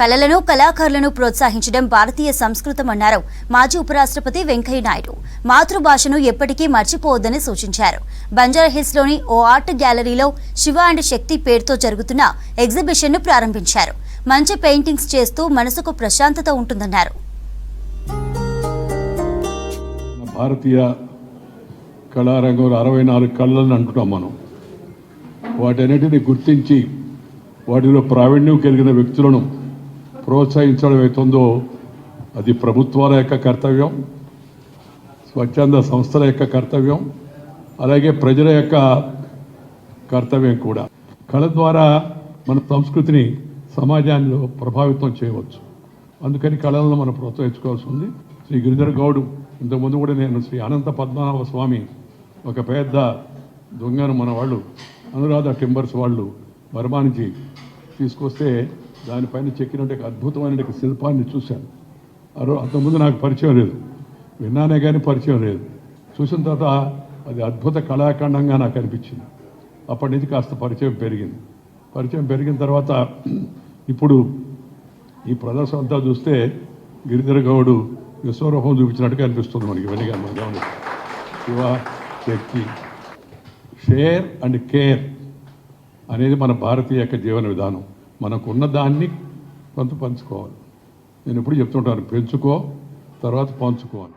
కళలను కళాకారులను ప్రోత్సహించడం భారతీయ సంస్కృతం అన్నారు మాజీ ఉపరాష్ట్రపతి వెంకయ్య నాయుడు. మాతృభాషను ఎప్పటికీ మర్చిపోవద్దని సూచించారు. బంజారాహిల్స్లోని ఓ ఆర్ట్ గ్యాలరీలో శివ అండ్ శక్తి పేరుతో జరుగుతున్న ఎగ్జిబిషన్ను ప్రారంభించారు. మంచి పెయింటింగ్స్ చేస్తూ మనసుకు ప్రశాంతత ఉంటుందన్నారు. భారతీయ కళారంగంలో అరవై నాలుగు కళలను అంటున్నాం మనం. వాటన్నిటిని గుర్తించి వాటిలో ప్రావీణ్యం కలిగిన వ్యక్తులను ప్రోత్సహించడం అవుతుందో అది ప్రభుత్వాల యొక్క కర్తవ్యం స్వచ్ఛంద సంస్థల యొక్క కర్తవ్యం అలాగే ప్రజల యొక్క కర్తవ్యం కూడా. కళ ద్వారా మన సంస్కృతిని సమాజాన్ని ప్రభావితం చేయవచ్చు. అందుకని కళలను మనం ప్రోత్సహించుకోవాల్సి ఉంది. శ్రీ గిరిధర్ గౌడ్ ఇంతకుముందు కూడా నేను శ్రీ అనంత పద్మనాభ స్వామి ఒక పెద్ద దొంగను మన వాళ్ళు అనురాధ టింబర్స్ వాళ్ళు బర్మా తీసుకొస్తే దానిపైన చెక్కినట్టు ఒక అద్భుతమైన ఒక శిల్పాన్ని చూశాను. అరో అంతకుముందు నాకు పరిచయం లేదు. విన్నానే కానీ పరిచయం లేదు. చూసిన తర్వాత అది అద్భుత కళాఖండంగా నాకు అనిపించింది. అప్పటి నుంచి కాస్త పరిచయం పెరిగింది. పరిచయం పెరిగిన తర్వాత ఇప్పుడు ఈ ప్రదర్శన అంతా చూస్తే గిరిధర గౌడు విశ్వరూపం చూపించినట్టుగా అనిపిస్తుంది మనకి. ఇవన్నీ కానీ మనం Shiva Shakti share and care అనేది మన భారతీయ యొక్క జీవన విధానం. మనకున్న దాన్ని కొంత పంచుకోవాలి. నేను ఎప్పుడు చెప్తుంటాను పెంచుకో తర్వాత పంచుకో అని